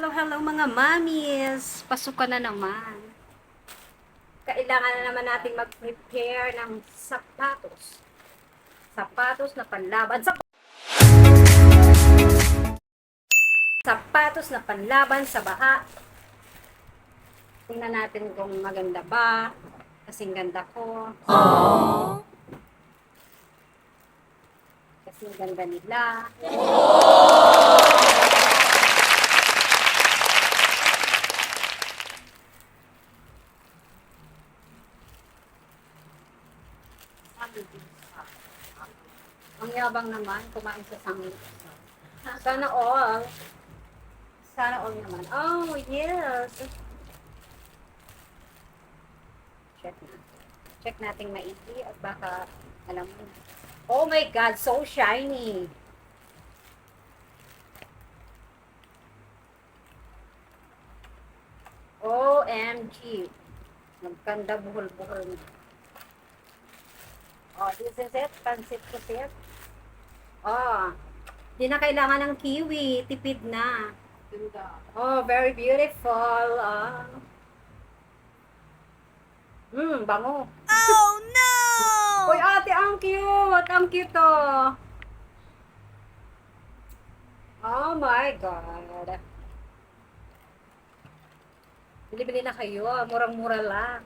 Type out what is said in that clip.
Hello, hello mga mamis! Pasok ka na naman. Kailangan na naman natin mag-prepare ng sapatos. Sapatos na panlaban sa Sapatos na panlaban sa baha. Tingnan natin kung maganda ba. Kasing ganda ko. Kasing ganda nila. Ang yabang naman, kumain sa sangit. Sana all. Sana all naman. Oh, yes. Check natin. Check natin maigi at baka, alam mo na. Oh my God, so shiny. OMG. Magkanda buhol-buhol na. Oh, this is it. Pansit ko set. Oh, di na kailangan ng kiwi. Tipid na. Oh, very beautiful. Ah. Hmm, bango. Oh no! Uy, ate, ang cute. Ang cute to. Oh my God. Bili-bili na kayo. Murang-mura lang.